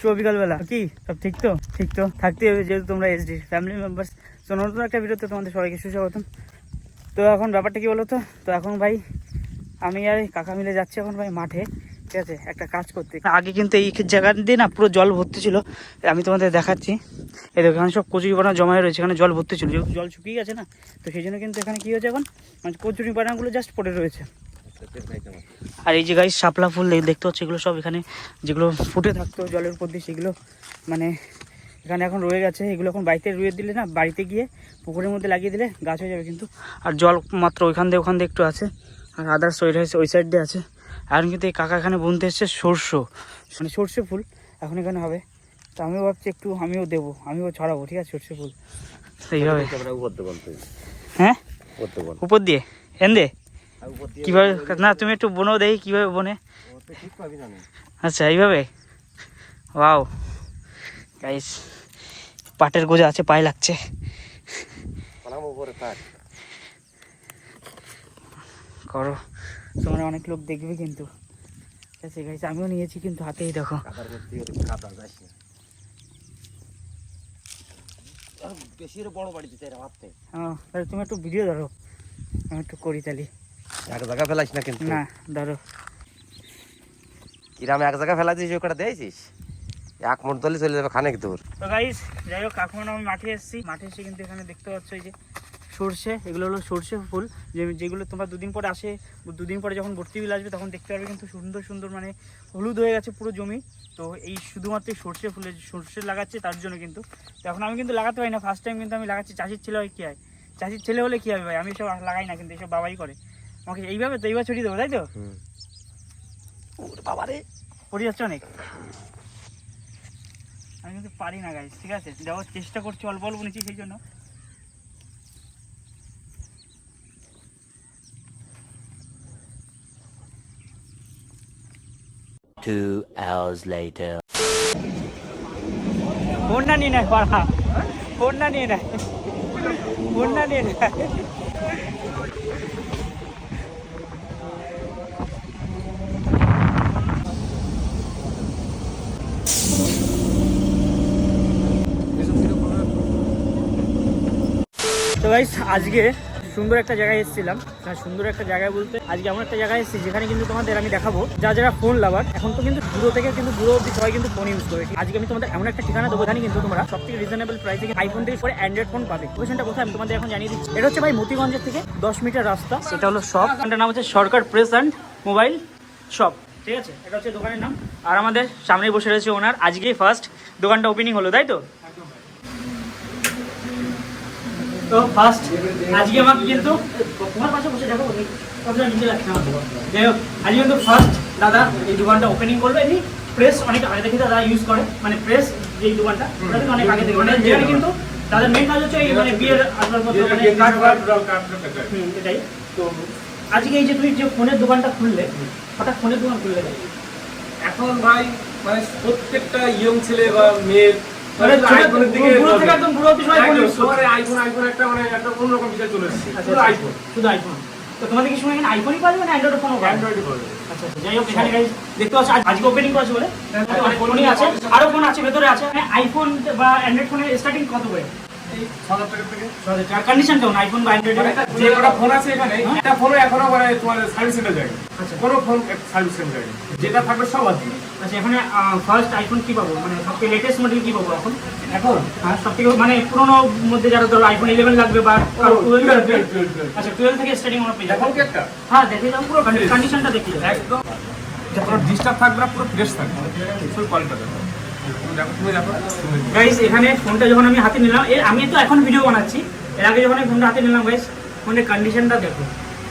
শুভ বিকালবেলা। কি? সব ঠিক তো? ঠিক তো? হবে যেহেতু তোমরা ফ্যামিলি মেম্বার্স তো একটা তোমাদের সবাইকে তো এখন ব্যাপারটা কি বলো তো তো এখন ভাই, আমি আর কাকা মিলে যাচ্ছি এখন ভাই মাঠে। ঠিক আছে? একটা কাজ করতে। আগে কিন্তু এই জায়গা দিয়ে না পুরো জল ভর্তি ছিল। আমি তোমাদের দেখাচ্ছি। এখানে সব কচুরি পানা জমা হয়ে রয়েছে। এখানে জল ভর্তি ছিল। যেহেতু জল শুকিয়ে গেছে না, তো সেই জন্য কিন্তু এখানে কি হয়েছে এখন? মানে কচুরি পানাগুলো জাস্ট পড়ে রয়েছে। আর এই যে গাছ শাপলা ফুল দেখ- দেখতে হচ্ছে এগুলো সব এখানে যেগুলো ফুটে থাকতো জলের উপর দিয়ে সেগুলো মানে এখানে এখন রয়ে গেছে। এগুলো এখন বাড়িতে রুয়ে দিলে না বাড়িতে গিয়ে পুকুরের মধ্যে লাগিয়ে দিলে গাছ হয়ে যাবে কিন্তু। আর জল মাত্র ওইখান দিয়ে ওখান দিয়ে একটু আছে। আর আদার্স ওই ওই সাইড দিয়ে আছে। এখন কিন্তু এই কাকা এখানে বুনতে এসছে সর্ষ মানে সর্ষে ফুল। এখন এখানে হবে। তো আমিও ভাবছি একটু আমিও দেবো আমিও ছড়াবো ঠিক আছে সর্ষে ফুল। এইভাবে। হ্যাঁ? উপর দিয়ে? হেন দে? কীভাবে না তুমি একটু বোনো দেখি কীভাবে বনে? আচ্ছা এইভাবে? ওয়াও। গাইস পাটের গোজা আছে পায়ে লাগছে। করো। তোমরা অনেক লোক দেখবে কিন্তু। ঠিক আছে আমিও নিয়েছি কিন্তু হাতেই দেখো। বেশি বড় হ্যাঁ তাহলে তুমি একটু ভিডিও ধরো। আমি একটু করি তাহলে। এক জায়গা ফেলাইস না কিন্তু। না ধরো। কিরাম এক জায়গা ফেলা দিয়েছিস ওটা দিয়েছিস? এক মোট দলে চলে যাবে খানিক দূর। তো গাইস যাই হোক এখন আমি মাঠে এসেছি। মাঠে এসে কিন্তু এখানে দেখতে পাচ্ছ এই যে সর্ষে এগুলো হলো সর্ষে ফুল। যে যেগুলো তোমরা দুদিন পরে আসে দুদিন পরে যখন ভর্তি বিল আসবে তখন দেখতে পারবে কিন্তু সুন্দর সুন্দর মানে হলুদ হয়ে গেছে পুরো জমি। তো এই শুধুমাত্র সর্ষে ফুলে সর্ষে লাগাচ্ছে তার জন্য কিন্তু। এখন আমি কিন্তু লাগাতে পারি না ফার্স্ট টাইম কিন্তু আমি লাগাচ্ছি। চাষির ছেলে হয় কী হয়? চাষির ছেলে হলে কী হবে ভাই? আমি এসব লাগাই না কিন্তু এসব বাবাই করে। আমাকে এইভাবে তো এইবার ছড়িয়ে দেবো তাই তো? বাবা রে পড়ে যাচ্ছে অনেক। আমি কিন্তু পারি না গাইজ ঠিক আছে? দেওয়ার চেষ্টা করছি অল্প অল্প নিচ্ছি সেই জন্য। Two hours later. ফোনটা নিয়ে নেয় পাড়া ফোনটা নিয়ে নেয় ফোনটা নিয়ে নেয় তো গাইস আজকে সুন্দর একটা জায়গায় এসেছিলাম। হ্যাঁ, সুন্দর একটা জায়গায় বলতে আজকে এমন একটা জায়গায় এসেছি যেখানে কিন্তু তোমাদের আমি দেখাবো। যা যারা ফোন লাভার এখন তো কিন্তু দূর থেকে কিন্তু দূর অব্দি সবাই কিন্তু ফোন ইউজ করে। আজকে আমি তোমাদের এমন একটা ঠিকানা দেবো এখানে কিন্তু তোমরা। সব থেকে রিজনেবল প্রাইসে আইফোন থেকে পরে অ্যান্ড্রয়েড ফোন পাবে। লোকেশনটা কোথায় আমি তোমাদের এখন জানিয়ে দিচ্ছি। এটা হচ্ছে ভাই মতিগঞ্জের থেকে দশ মিটার রাস্তা। এটা হলো শপ এটার নাম হচ্ছে Sarkar press and mobile shop ঠিক আছে? এটা হচ্ছে দোকানের নাম। আর আমাদের সামনে বসে রয়েছে ওনার আজকেই ফার্স্ট দোকানটা ওপেনিং হলো তাই তো? তো ফার্স্ট আজকে আমাকে কিন্তু তোমার পাশে বসে দেখো কতটা নিচে রাখছি আমাকে যাই হোক আজকে কিন্তু ফার্স্ট দাদা এই দোকানটা ওপেনিং করবে। এমনি প্রেস অনেক আগে থেকে দাদা ইউজ করে মানে প্রেস যে দোকানটা। ওটা কিন্তু অনেক আগে থেকে মানে যেখানে কিন্তু তাদের মেন কাজ হচ্ছে এই মানে বিয়ের আসবাবপত্র মানে কাঠ এটাই। তো আজকে এই যে তুই যে ফোনের দোকানটা খুললে হঠাৎ ফোনের দোকান খুললে? এখন ভাই মানে প্রত্যেকটা ইয়ং ছেলে বা মেয়ের মানে মানে মানে তোমাদের কি সময় এখানে আইফোনই না অ্যান্ড্রয়েড ফোনও আচ্ছা আচ্ছা, যাই হোক এখানে guys দেখতে পাচ্ছ আজকে ওপেনিং করেছে বলে। অনেক ফোনই আছে। আরও ফোন আছে ভেতরে আছে। মানে আইফোন বা অ্যান্ড্রয়েড ফোনের স্টার্টিং কত করে? মানে যে কটা ফোন আছে এখানে একটা ফোনও এখনও মানে আচ্ছা। যেটা থাকবে সব আছে আচ্ছা এখানে ফার্স্ট আইফোন কি পাবো? মানে সবথেকে লেটেস্ট মডেল কি পাবো এখন? এখন? হ্যাঁ মানে পুরোনো মধ্যে যারা ধরো আইফোন ইলেভেন লাগবে বা টুয়েলভ লাগবে। 12, 12, 12। আচ্ছা টুয়েলভ থেকে স্টার্টিং আমরা পেয়ে যাব। হ্যাঁ দেখে যাও পুরো কন্ডিশনটা দেখে একদম। কোনো ডিস্টার্ব থাকবে না পুরো ফ্রেশ থাকবে। ফুল কোয়ালিটি দেখো গাইস এখানে ফোনটা যখন আমি হাতে নিলাম এর আমি তো এখন ভিডিও বানাচ্ছি। এর আগে যখন আমি ফোনটা হাতে নিলাম গাইস ফোনের কন্ডিশনটা দেখো,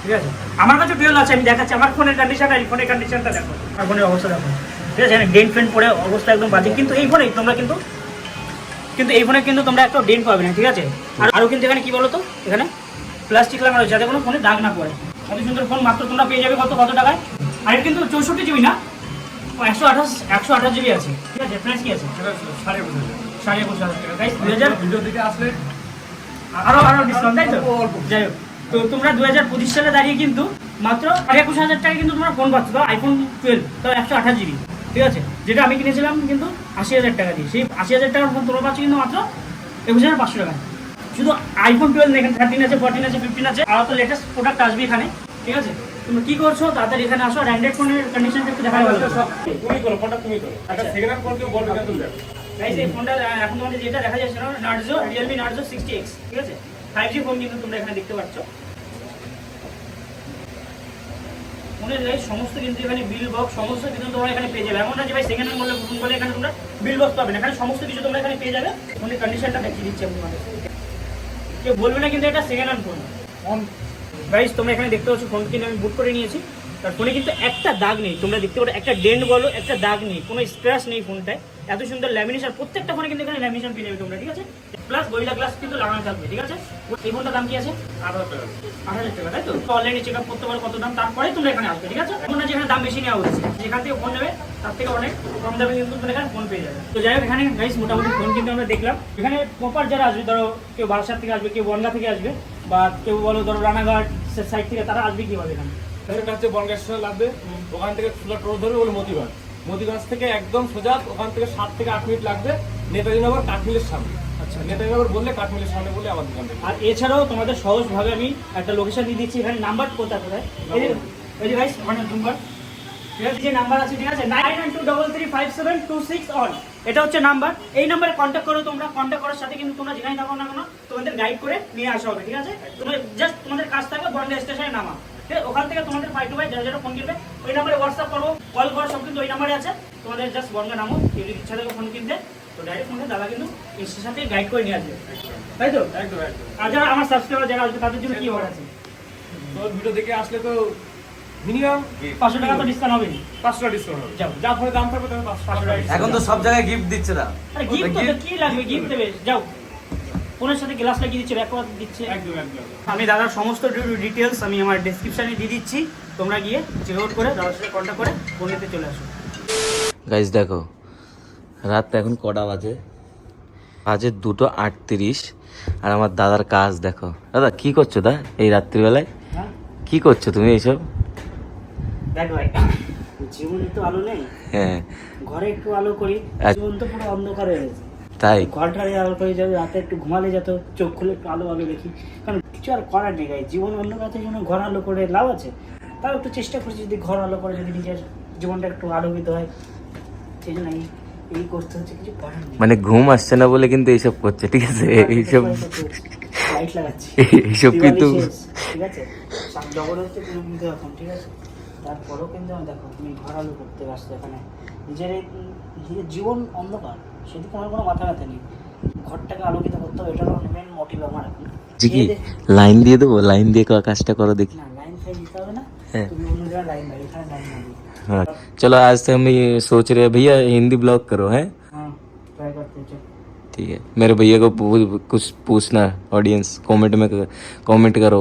ঠিক আছে? আমার কাছে টুয়েলভ আছে, আমি দেখাচ্ছি, আমার ফোনের কন্ডিশন আর এই ফোনের কন্ডিশনটা দেখো। আর ফোনের অবস্থা দেখো। ঠিক আছে ডেন ফেন পরে অবস্থা একদম বাজে। কিন্তু এই ফোনে তোমরা কিন্তু কিন্তু এই ফোনে কিন্তু তোমরা একটা ডেন পাবে না, ঠিক আছে? আর আরও কিন্তু এখানে কি বলো তো এখানে প্লাস্টিক লাগানো যাতে কোনো ফোনে দাগ না পড়ে। এত সুন্দর ফোন মাত্র তোমরা পেয়ে যাবে কত কত টাকায়? আর কিন্তু চৌষট্টি জিবি না? একশো আঠাশ একশো আঠাশ জিবি আছে। ঠিক আছে প্রাইস কি আছে? সাড়ে বছর সাড়ে একুশ হাজার টাকা। গাইস দুই হাজার ভিডিও দিকে আসলে আরও আরও ডিসকাউন্ট তাই তো? অল্প, অল্প। যাই হোক তো তোমরা দু হাজার পঁচিশ সালে দাঁড়িয়ে কিন্তু মাত্র সাড়ে একুশ হাজার টাকা কিন্তু তোমরা ফোন পাচ্ছ তো আইফোন টুয়েলভ তো একশো আঠাশ জিবি ঠিক আছে? যেটা আমি কিনেছিলাম কিন্তু আশি হাজার টাকা দিয়ে। সেই আশি হাজার টাকার ফোন তোমরা পাচ্ছ কিন্তু মাত্র একুশ হাজার পাঁচশো টাকা শুধু আইফোন টুয়েলভ এখানে থার্টিন আছে ফোরটিন আছে ফিফটিন আছে। আর তো লেটেস্ট প্রোডাক্ট আসবে এখানে। ঠিক আছে? তুমি কি করছ? তাড়াতাড়ি এখানে আসো আর অ্যান্ড্রয়েড ফোনের কন্ডিশনটা একটু দেখা ভালো তুমি করো ফোনটা তুমি করো। একটা আচ্ছা। সেকেন্ড হ্যান্ড ফোন কেউ বলবে দেখ। গাইস এই ফোনটা এখন তোমাদের যেটা দেখা যাচ্ছে না নার্জো নার্জো সিক্সটি এক্স ঠিক আছে? ফাইভ জি ফোন কিন্তু তোমরা এখানে দেখতে পাচ্ছ। ফোনের গাইস সমস্ত কিন্তু এখানে বিল বক্স সমস্ত কিন্তু তোমরা এখানে পেয়ে যাবে। এমন না যে ভাই সেকেন্ড হ্যান্ড বলে ফোন বলে এখানে তোমরা বিল বক্স পাবে না। এখানে সমস্ত কিছু তোমরা এখানে পেয়ে যাবে। ফোনের কন্ডিশনটা দেখিয়ে দিচ্ছি আমি তোমাদের। কেউ বলবে না কিন্তু এটা সেকেন্ড হ্যান্ড ফোন গাইস তোমরা এখানে দেখতে পাচ্ছ ফোন কিন্তু আমি বুট করে নিয়েছি। তার ফোনে কিন্তু একটা দাগ নেই। তোমরা দেখতে পাচ্ছ একটা ডেন্ট বলো, একটা দাগ নেই। কোনো স্ক্র্যাচ নেই ফোনটায় এত সুন্দর ল্যামিনেশন প্রত্যেকটা ফোনে কিন্তু এখানে ল্যামিনেশন পেয়ে যাবে তোমরা, ঠিক আছে? প্লাস বইলা গ্লাস কিন্তু লাগানো থাকবে, ঠিক আছে? এই ফোনটার দাম কি আছে? হাজার টাকা আট হাজার টাকা, তাই তো? অনলাইনে চেক আপ করতে পারো কত দাম তারপরে তোমরা এখানে আসবে, ঠিক আছে? এখন যেখানে দাম বেশি নেওয়া হচ্ছে, যেখান থেকে ফোন নেবে, তার থেকে অনেক কম দামে কিন্তু তোমরা এখানে ফোন পেয়ে যাবে। তো যাই হোক, এখানে গাইস মোটামুটি ফোন কিন্তু আমরা দেখলাম। এখানে প্রপার যারা আসবে, ধরো কেউ বারাসাত থেকে আসবে, কেউ বনগা থেকে আসবে বা কেউ বলো ধরো রানাঘাট সাইড থেকে তারা আসবে কীভাবে এখানে? এটা হচ্ছে বনগাঁ লাগবে ওখান থেকে সুলাট রোড ধরবে বলে মতিগঞ্জ। মতিগঞ্জ থেকে একদম সোজা ওখান থেকে সাত থেকে আট মিনিট লাগবে নেতাজি নগর কাঠমিলের সামনে। আচ্ছা। নেতাজি নগর বললে কাঠমিলের সামনে বলে আমার দোকান আর এছাড়াও তোমাদের সহজভাবে আমি একটা লোকেশন দিয়ে দিচ্ছি এখানে নাম্বার কোথায় কোথায়? এই যে গাইস ওখানে নাম্বার ঠিক আছে? যে নাম্বার আছে ঠিক আছে? Nine one two double three five seven two six on এটা হচ্ছে নাম্বার। এই নাম্বারে কন্ট্যাক্ট করো তোমরা। কন্ট্যাক্ট করার সাথে কিন্তু তোমরা যেখানে থাকো না কেন তোমাদের গাইড করে নিয়ে আসা হবে ঠিক আছে? তোমরা জাস্ট তোমাদের কাজ থাকবে বন্ডে স্টেশনে নামা? ওখান থেকে তোমাদের ফাইভ টু ফাইভ যারা যারা ফোন কিনবে। ওই নাম্বারে হোয়াটসঅ্যাপ করব কল করো সব কিন্তু ওই নাম্বারে আছে। তোমাদের জাস্ট বনগা নামো কেউ যদি ইচ্ছা থাকে ফোন কিনতে তো ডাইরেক্ট ফোনে দাদা কিন্তু স্টেশন থেকে গাইড করে নিয়ে আসবে। তাই তো? একদম আর যারা আমার সাবস্ক্রাইবার যারা আসবে তাদের জন্য কি অফার আছে? তো ভিডিও দেখে আসলে তো মিনিমাম পাঁচশো টাকা তো ডিসকাউন্ট হবে পাঁচশো টাকা ডিসকাউন্ট হবে। যাও যা ফোনে দাম থাকবে তাহলে পাঁচশো পাঁচশো টাকা টাকা এখন তো সব জায়গায় গিফট দিচ্ছে না। গিফট তো কি লাগবে? গিফট দেবে। যাও। ফোনের সাথে গ্লাস লাগিয়ে দিচ্ছে ব্যাক দিচ্ছে। একদম একদম। আমি দাদার সমস্ত ডিটেলস আমি আমার ডেসক্রিপশনে দিয়ে দিচ্ছি। তোমরা গিয়ে চেক আউট করে দাদার সাথে কন্ট্যাক্ট করে ফোন নিতে চলে আসো। গাইজ দেখো রাত এখন কটা বাজে? বাজে দুটো আটত্রিশ। আর আমার দাদার কাজ দেখো। দাদা কি করছ দা এই রাত্রিবেলায়? হ্যাঁ। কি করছ তুমি এইসব? দেখ ভাই জীবনে তো আলো নেই? হ্যাঁ। ঘরে একটু আলো করি আচ্ছা। জীবন তো পুরো অন্ধকার হয়ে গেছে। তাই? ঘরটারে আলো করে যাবে রাতে একটু ঘুমালে যেত চোখ খুলে একটু আলো আলো দেখি। কারণ কিছু আর করার নেই গাই জীবন অন্ধকারের জন্য ঘর আলো করে লাভ আছে। তাও একটু চেষ্টা করছি যদি ঘর আলো করে যদি নিজের জীবনটা একটু আলোকিত হয়। সেই জন্য এই- করতে হচ্ছে কিছু করার নেই। মানে ঘুম আসছে না বলে কিন্তু এইসব করছে ঠিক আছে? এইসব লাইট লাগাচ্ছি। এইসব কিন্তু ঠিক আছে? জগৎ হচ্ছে কিন্তু এখন ঠিক আছে? তারপরেও কিন্তু আমি দেখো তুমি ঘর আলো করতে ব্যস্ত এখানে নিজের এই, উম, নিজের জীবন অন্ধকার সেদিকে আমার কোনো মাথা ব্যথা নেই ঘরটাকে আলোকিত করতে হবে এটারও মেন মোটিভ আমার এখন জি কি এই যে- লাইন দিয়ে দেবো লাইন দিয়ে কাজটা করো দেখি না লাইন ফাইন দিতে হবে না হ্যাঁ। তুমি অন্য জায়গায় লাইন দাও এখানে লাইন না দিও हाँ चलो आज से हम ये सोच रहे हैं भैया हिंदी ब्लॉग करो हैं হ্যাঁ ট্রাই করতে হচ্ছে ठीक है मेरे भैया को पू- कुछ पूछना ऑडियंस कमेंट में कमेंट करो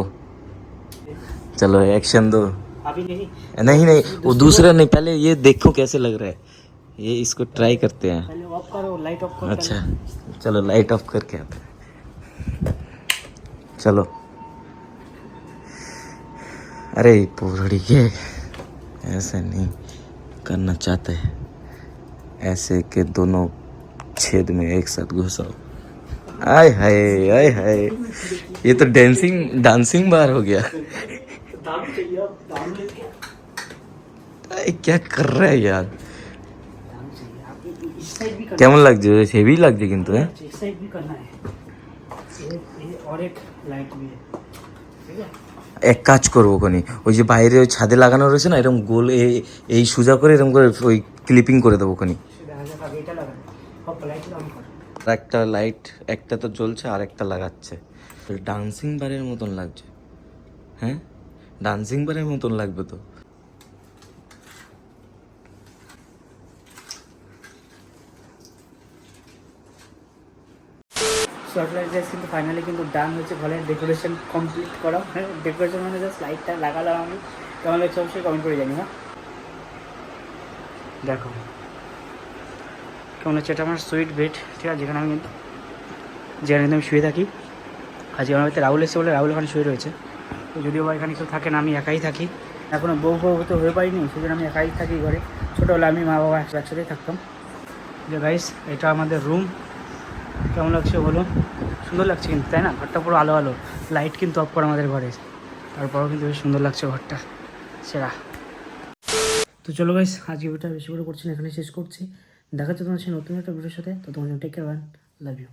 चलो एक्शन दो अभी नहीं। नहीं नहीं वो दूसरा नहीं पहले ये देखो कैसे लग रहा है। ये इसको ट्राई करते हैं। पहले ऑफ़ करो लाइट ऑफ़ करो अच्छा चलो लाइट ऑफ़ करके आते हैं। चलो। अरे पूरी के ऐसे नहीं करना चाहते हैं। ऐसे के दोनों छेद में एक साथ घुसाओ। आय हाय आय हाय। ये तो डांसिंग डांसिंग बार हो गया। दाम चाहिए अब, दाम लेके आय, क्या कर रहा है यार दाम चाहिए आप ये- इस साइड भी करना কেমন লাগছে হেভি লাগছে কিন্তু হ্যাঁ है इस साइड भी करना है ये, ये और एक लाइट भी है ठीक है এক কাজ করবো ওখানে ওই যে বাইরে ওই ছাদে লাগানো রয়েছে না এরকম গোল এই- এই সোজা করে এরকম করে ওই ক্লিপিং করে দেবো ওখানে সেটা আগে আগে এটা লাগানো সব লাইট অন কর আর একটা লাইট একটা তো জ্বলছে আর একটা লাগাচ্ছে ডান্সিং বারের মতন লাগছে হ্যাঁ ডান্সিং বারের মতন লাগবে তো। সারপ্রাইজ ড্রেস কিন্তু ফাইনালি কিন্তু ডান হয়েছে। ঘরের ডেকোরেশন কমপ্লিট করা হ্যাঁ ডেকোরেশন মানে জাস্ট লাইটটা লাগালাম আমি। কেমন লাগছে অবশ্যই কমেন্ট করে জানি হ্যাঁ? দেখো। কেমন হচ্ছে এটা আমার সুইট বেড ঠিক আছে? যেখানে আমি যেখানে আমি শুয়ে থাকি। আমার বাড়িতে রাহুল এসে বলে রাহুল ওখানে শুয়ে রয়েছে। তো যদিও বা এখানে কেউ থাকে না, আমি একাই থাকি। এখনও বউ বউ তো হয়ে পারিনি, সেজন্য আমি একাই থাকি ঘরে। ছোটোবেলায় আমি মা বাবা একসাথেই থাকতাম। যে গাইস এটা আমাদের রুম কেমন লাগছে বলুন সুন্দর লাগছে কিন্তু, তাই না? ঘরটা পুরো আলো আলো। লাইট কিন্তু অফ করা আমাদের ঘরে। তারপরেও কিন্তু বেশ সুন্দর লাগছে ঘরটা। সেরা। তো চলো গাইস আজকে ভিডিওটা বেশি করে করছি এখানে শেষ করছি। দেখা যাচ্ছে তোমার সাথে নতুন একটা ভিডিওর সাথে। তো তোমার টেক কেয়ার লাভ ইউ